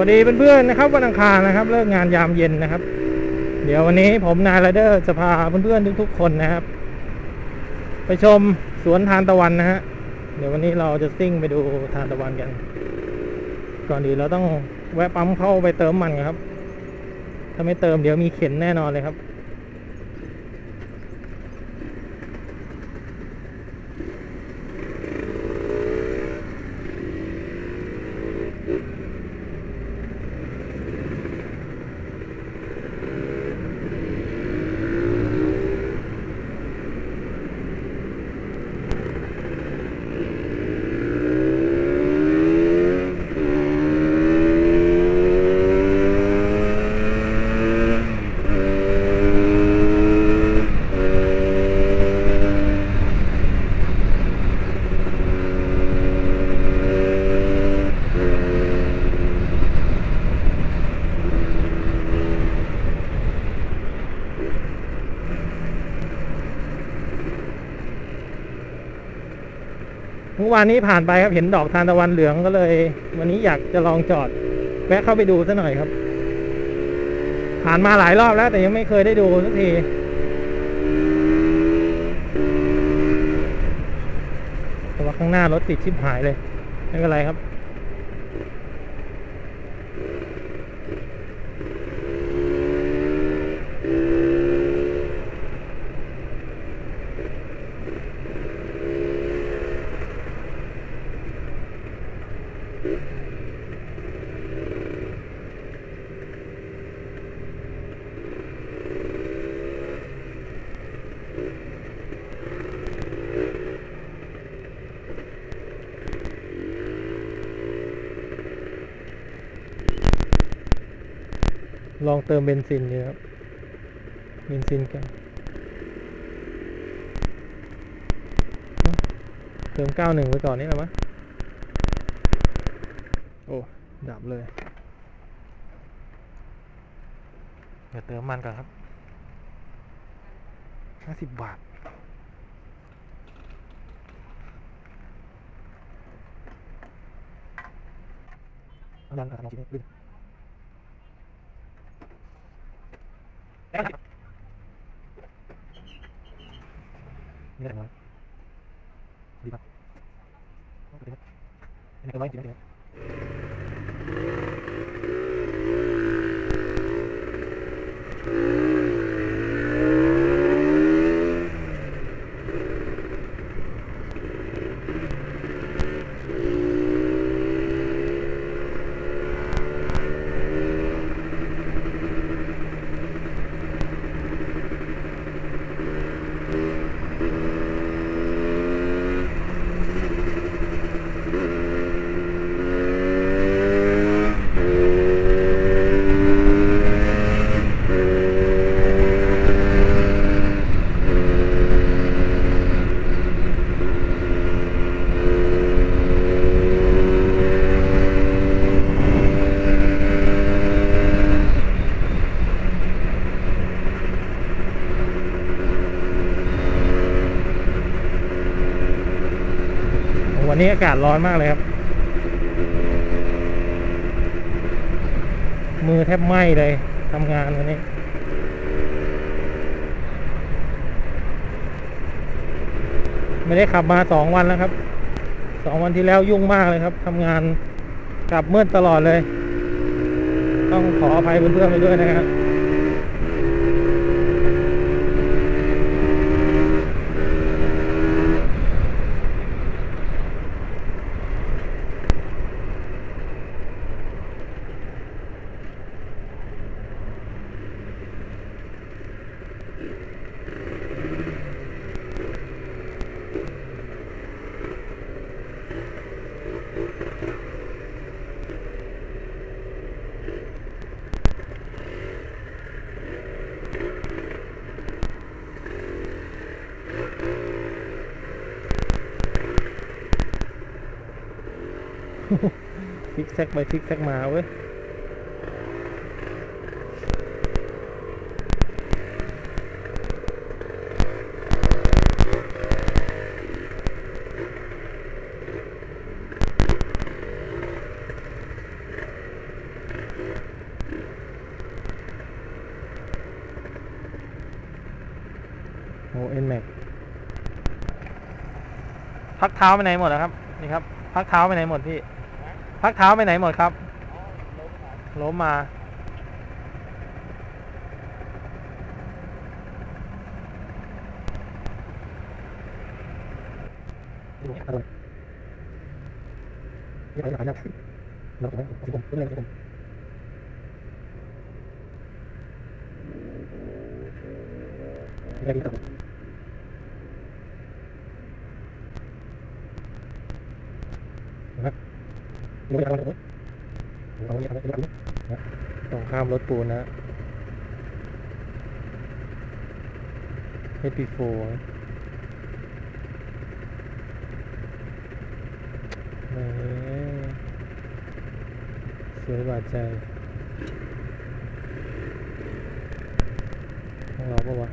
สวัสดีเพื่อนๆนะครับวันอังคารนะครับเลิกงานยามเย็นนะครับ เดี๋ยววันนี้ผมนายไรเดอร์จะพาเพื่อนๆทุกๆคนนะครับ ไปชมสวนทานตะวันนะฮะเดี๋ยววันนี้เราจะซิ่งไปดูทานตะวันกัน ก่อนอื่นเราต้องแวะปั๊มเข้าไปเติมมันครับ ถ้าไม่เติมเดี๋ยวมีเข็นแน่นอนเลยครับานนี้ผ่านไปครับเห็นดอกทานตะวันเหลืองก็เลย วันนี้อยากจะลองจอด แวะเข้าไปดูซะหน่อยครับ ผ่านมาหลายรอบแล้ว แต่ยังไม่เคยได้ดูสักทีแต่ว่าข้างหน้ารถติดชิบหายเลยไม่เป็นไรครับ ลองเติมเบนซินดูครับเบนซินกัน เติม91ไว้ก่อนนี่แหละมั้งโอ้ ดับเลย เดี๋ยวเติมมันก่อนครับ50บาทเอาดังกันลองคิดดูนี่แหละครั บดีป่ะโอเคครับอันนี้ก็ไว้จริงๆ วันนี้อากาศร้อนมากเลยครับ มือแทบไหม้เลยทำงานวันนี้ไม่ได้ขับมาสองวันแล้วครับสองวันที่แล้วยุ่งมากเลยครับทำงานกลับเมืดตลอดเลย ต้องขออภัยเพื่อนๆไปด้วยนะครับ ฟิกแซกไปฟิกแซกมาเว้ย พักเท้าไปไหนหมดนะครับ นี่ครับ พักเท้าไปไหนหมดพี่ พักเท้าไปไหนหมดครับ ล้มมา ต้องข้ามรถปูนนะ HP4 เฮ้ยสวยบาดใจของเราปะวะ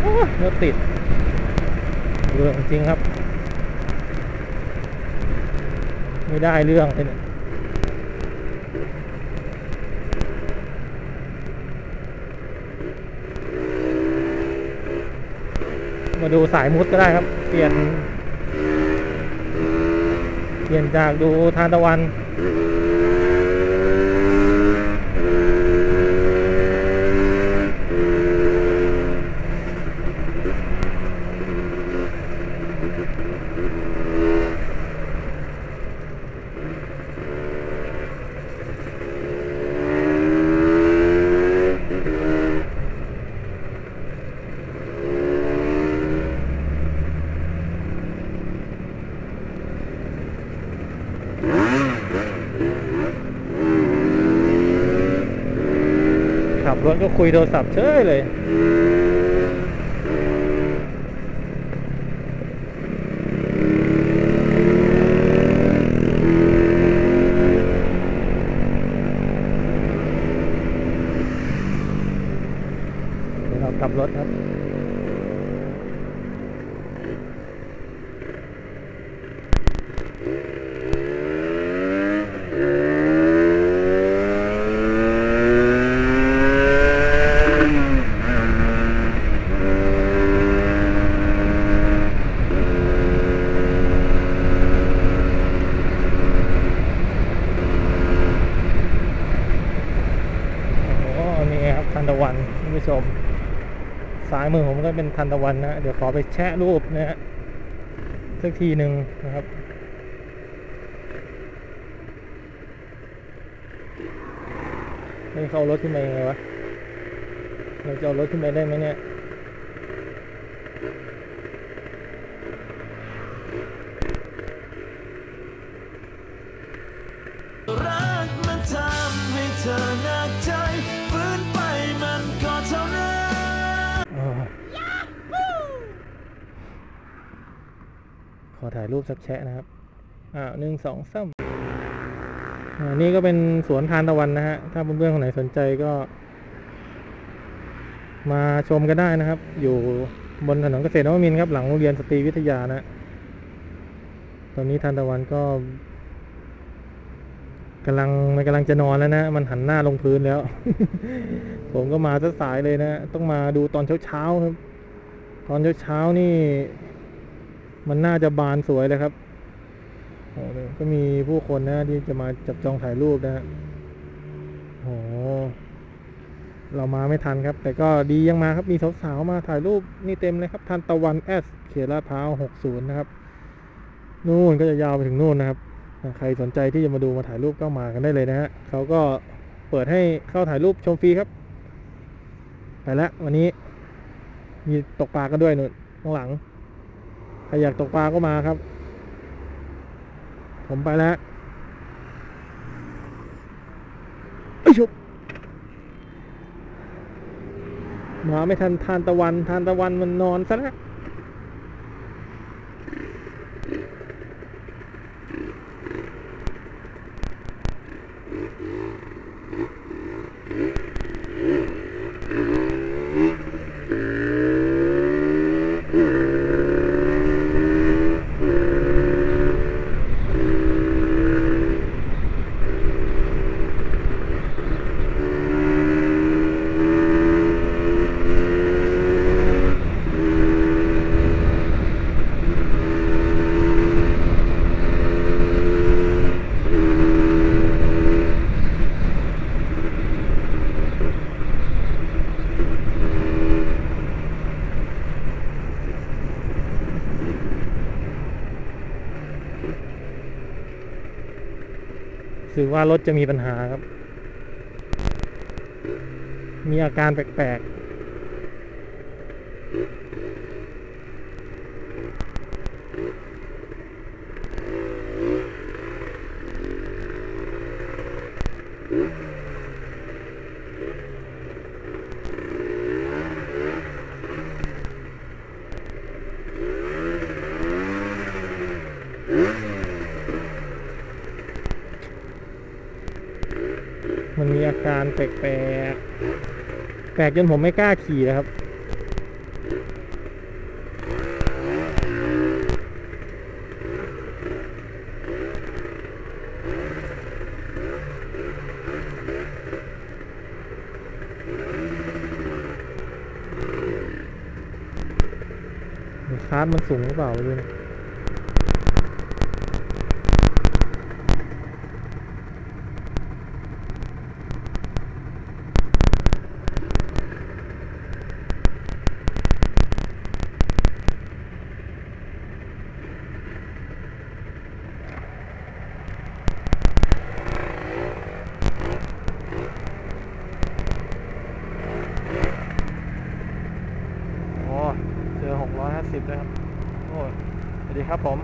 โอ้ยรถ ติดเรื่องจริงครับ ไม่ได้เรื่องเลยเนี่ยมาดูสายมุดก็ได้ครับ เปลี่ยน เปลี่ยนจากดูทานตะวัน ขับรถก็คุยโทรศัพท์เฉยเลย เดี๋ยวเรากลับรถครับ โอ้โหนี่ไงครับทันตะวันท่าน ผู้ชมซ้ายมือผมก็เป็นทันตะวันนะเดี๋ยวขอไปแชะรูปนะฮะสักทีหนึ่งนะครับไม่เข้ารถขึ้นมายังไงวะเราจะเอารถขึ้นไปได้ไหมเนี่ย ถ่ายรูปสักแชะนะครับ อ่าหนึ่งสองสามอ่านี่ก็เป็นสวนทานตะวันนะฮะ ถ้าเพื่อนๆคนไหนสนใจก็ มาชมกันได้นะครับ อยู่บนถนนเกษตรนวมินทร์ครับ หลังโรงเรียนสตรีวิทยานะ ตอนนี้ทานตะวันก็กำลังมันกำลังจะนอนแล้วนะ มันหันหน้าลงพื้นแล้ว ผมก็มาซะสายเลยนะ ต้องมาดูตอนเช้าๆครับ ตอนเช้าๆนี่ มันน่าจะบานสวยเลยครับโอ้โหก็มีผู้คนนะที่จะมาจับจองถ่ายรูปนะฮะโอ้โหเรามาไม่ทันครับ แต่ก็ดียังมาครับมีสาวๆมาถ่ายรูปนี่เต็มเลยครับทันตะวันแอสเขตลาดพร้าว60นะครับ นู่นก็จะยาวไปถึงนู่นนะครับ ใครสนใจที่จะมาดูมาถ่ายรูปก็มากันได้เลยนะฮะเขาก็เปิดให้เข้าถ่ายรูปชมฟรีครับ ไปแล้ววันนี้ มีตกปลากันด้วยนู่นข้างหลัง ครอยากตกปลาก็มาครับ ผมไปแล้วไอ้ชุบมาไม่ทันทานตะวัน ทานตะวันมันนอนซะแล้วารถจะมีปัญหาครับ มีอาการแปลกๆ มันมีอาการแปลกๆ แปลกจนผมไม่กล้าขี่แล้วครับ คาร์ดมันสูงหรือเปล่าไม่รู้นะโอ้เจอหกร้อยห้าสิบเลยครับ โอ้ยสวัสดี ครับผม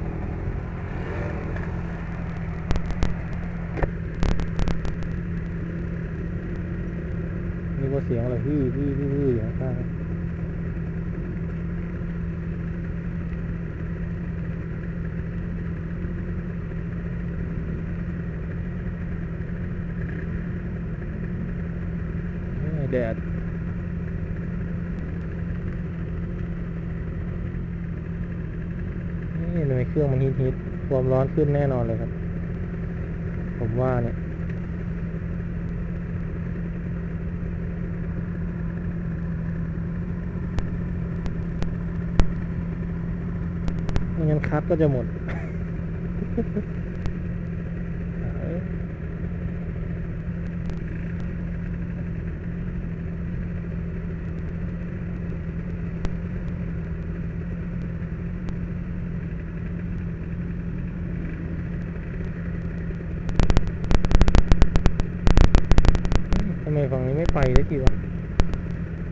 นี่ก็เสียงอะไรฮือฮือฮือฮืออยู่ข้างๆเฮ้แดด นี่ทำไมเครื่องมันฮิตฮิตความร้อนขึ้นแน่นอนเลยครับ ผมว่าเนี่ยไม่งั้นคัดก็จะหมด เอ้ยทำไมฝั่ง นี้ไม่ไปสักทีวะ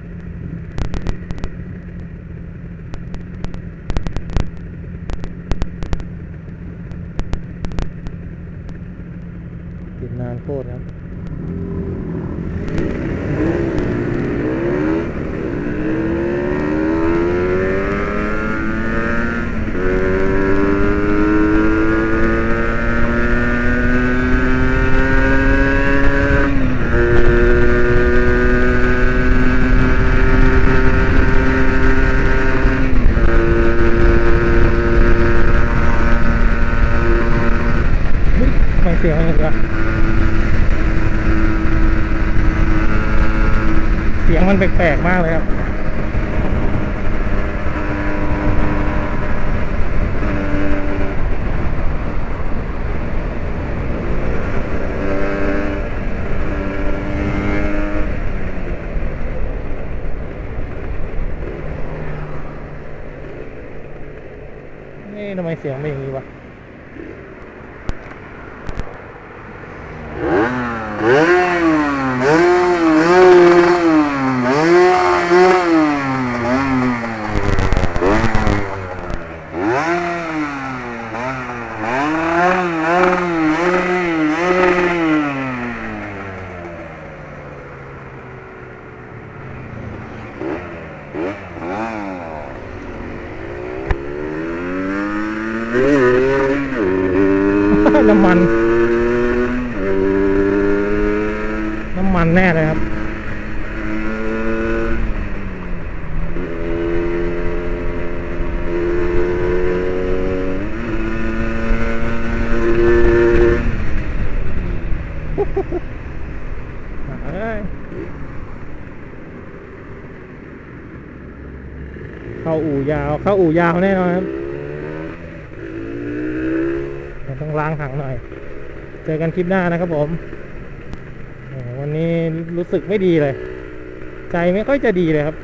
ติดนานโคตรครับ เฮ้ยทำไมเสียงมันอย่างนี้วะ เสียงมันแปลกๆมากเลยครับนี่ทำไมเสียงเป็นอย่างนี้วะ น้ำมัน น้ำมันแน่เลยครับ เอ้ยเข้าอู่ ยาว เข้าอู่ยาวแน่นอนครับต้องล้างถังหน่อย เจอกันคลิปหน้านะครับผม วันนี้รู้สึกไม่ดีเลย ใจไม่ค่อยจะดีเลยครับ